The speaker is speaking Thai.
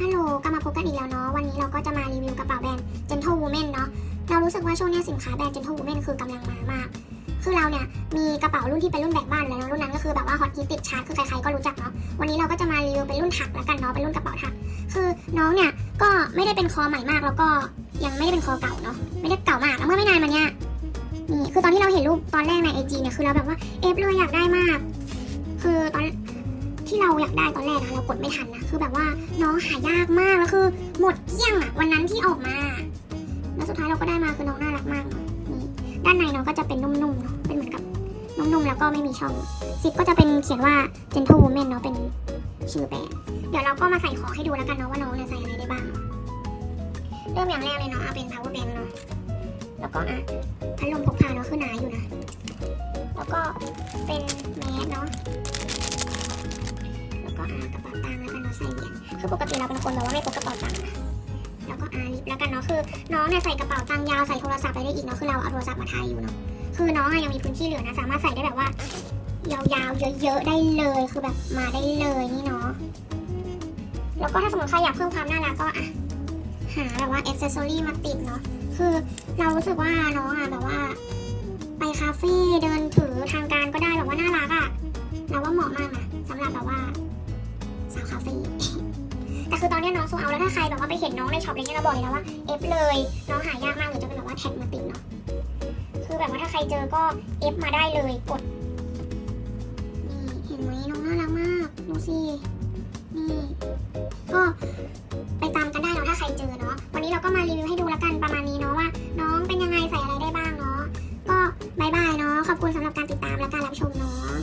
ฮัลโหลกลับมาพบกันอีกแล้วเนาะ วันนี้เราก็จะมารีวิวกระเป๋าแบรนด์ Gentle Woman เนาะ เรารู้สึกว่าช่วงนี้สินค้าแบรนด์ Gentle Woman คือกำลังมามาก คือเราเนี่ยมีกระเป๋ารุ่นที่เป็นรุ่นแบกบ้านเลยเนาะรุ่นนั้นก็คือแบบว่าฮอตฮิตติดชาร์ตคือใครๆก็รู้จักเนาะ วันนี้เราก็จะมารีวิวเป็นรุ่นถักแล้วกันเนาะ เป็นรุ่นกระเป๋าถัก คือน้องเนี่ยก็ไม่ได้เป็นคอใหม่มากแล้วก็ยังไม่ได้เป็นคอเก่าเนาะ ไม่ได้เก่ามากแล้วเมื่อไม่นานมาเนี้ยนี่คือตอนที่เราเห็นรูปตอนแรกในไอจีเนี่ยคือเราแบบว่าเอฟเลยอยากได้มาก คือตอน ที่เราอยากได้ตอนแรกอะเรากดไม่ทันนะคือแบบว่าน้องหายากมากแล้วคือ หมดเกลี้ยงอะวันนั้นที่ออกมา แล้วสุดท้ายเราก็ได้มาคือน้องน่ารักมากนี่ด้านในน้องก็จะเป็นนุ่มๆเนาะเป็นเหมือนกับนุ่มๆแล้วก็ไม่มีช่องซิปก็จะเป็นเขียนว่า gentle woman เนาะเป็นชื่อแบรนด์เดี๋ยวเราก็มาใส่ของให้ดูแล้วกันเนาะว่าน้องเนี่ยใส่อะไรได้บ้างเริ่มอย่างแรกเลยเนาะเอาเป็น power bank เนาะแล้วก็อะพัดลมพกพาเนาะคือหนาอยู่นะ แล้วก็เป็นแมสเนาะ อากระเป๋าตังค์แล้วกันเนาะใส่เหรียญคือปกติเราเป็นคนแบบว่าไม่พกกระเป๋าตังค์แล้วก็อาลิปแล้วกันเนาะคือ น้องเนี่ยใส่กระเป๋าตังค์ยาวใส่โทรศัพท์ไปได้อีกเนาะคือเราเอาโทรศัพท์มาถ่ายอยู่เนาะคือน้องอะยังมีพื้นที่เหลือนะสามารถใส่ได้แบบว่ายาวๆเยอะๆได้เลยคือแบบมาได้เลยนี่เนาะแล้วก็ถ้าสมมติใครอยากเพิ่มความน่ารักก็อะหาแบบว่าอ็อกเซสซอรี่มาติดเนาะคือเรารู้สึกว่าน้องอะแบบว่า ไปคาเฟ่เดินถือทางการก็ได้แบบว่าน่ารักอะเราว่าเหมาะมาก งเอาแล้วถ้าใครแบบว่าไปเห็นน้องในช็อปอะไรเงี้ยเราบอกเลยนะว่าเอฟเลยน้องหายากมากเลยจะเป็นแบบว่าแท็กมาติดเนาะคือแบบว่าถ้าใครเจอก็เอฟมาได้เลยกดนี่เห็นไหมน้องน่ารักมากดูสินี่ก็ไปตามกันได้เนาะถ้าใครเจอเนาะวันนี้เราก็มารีวิวให้ดูละกันประมาณนี้เนาะว่าน้องเป็นยังไงใส่อะไรได้บ้างเนาะก็บายบายเนาะขอบคุณสำหรับการติดตามและการรับชมเนาะ